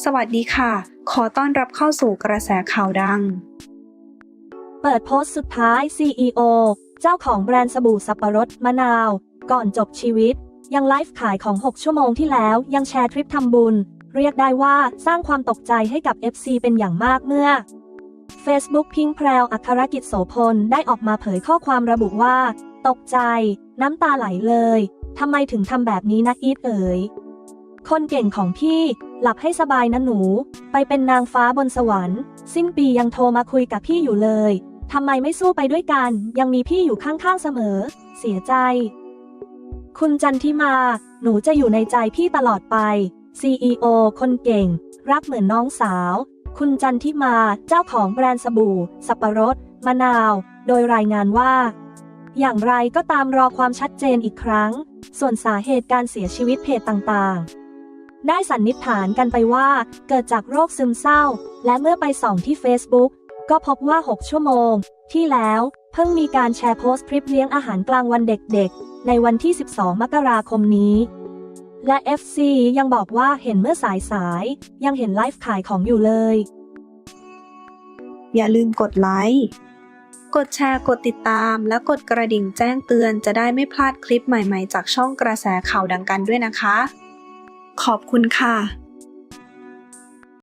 สวัสดีค่ะ ขอต้อนรับเข้าสู่กระแสข่าวดัง เปิดโพสต์สุดท้าย CEO เจ้าของแบรนด์สบู่สับปะรดมะนาว ก่อนจบชีวิต ยังไลฟ์ขายของ 6 ชั่วโมงที่แล้วยังแชร์ทริปทำบุญ เรียกได้ว่าสร้างความตกใจให้กับ FC เป็นอย่างมากเมื่อ Facebook พิงแพรวอัครกิจโสพลได้ออกมาเผยข้อความระบุว่า ตกใจ น้ำตาไหลเลยทำไมถึงทำแบบนี้นะอีทเอ๋ย คนเก่งของพี่ หลับให้สบายนะหนู ไปเป็นนางฟ้าบนสวรรค์ สิ้นปียังโทรมาคุยกับพี่อยู่เลยทำไมไม่สู้ไปด้วยกัน ยังมีพี่อยู่ข้างๆเสมอ เสียใจ คุณจันทิมา หนูจะอยู่ในใจพี่ตลอดไป CEO คนเก่ง รักเหมือนน้องสาว คุณจันทิมา เจ้าของแบรนด์สบู่ สับปะรด มะนาว โดยรายงานว่า อย่างไรก็ตามรอความชัดเจนอีกครั้ง ส่วนสาเหตุการเสียชีวิตเพจต่างๆ ได้สันนิษฐานกันไปว่า เกิดจากโรคซึมเศร้า และเมื่อไปส่องที่ Facebook ก็พบว่า 6 ชั่วโมง ที่แล้วเพิ่งมีการแชร์โพสต์คลิปเลี้ยงอาหารกลางวันเด็กๆ ในวันที่ 12 มกราคมนี้ และ FC ยังบอกว่าเห็นเมื่อสายๆยังเห็นไลฟ์ขายของอยู่เลย อย่าลืมกดไลค์ กดแชร์ กดติดตาม และกดกระดิ่งแจ้งเตือนจะได้ไม่พลาดคลิปใหม่ๆ จากช่องกระแสข่าวดังกันด้วยนะคะ ขอบคุณค่ะ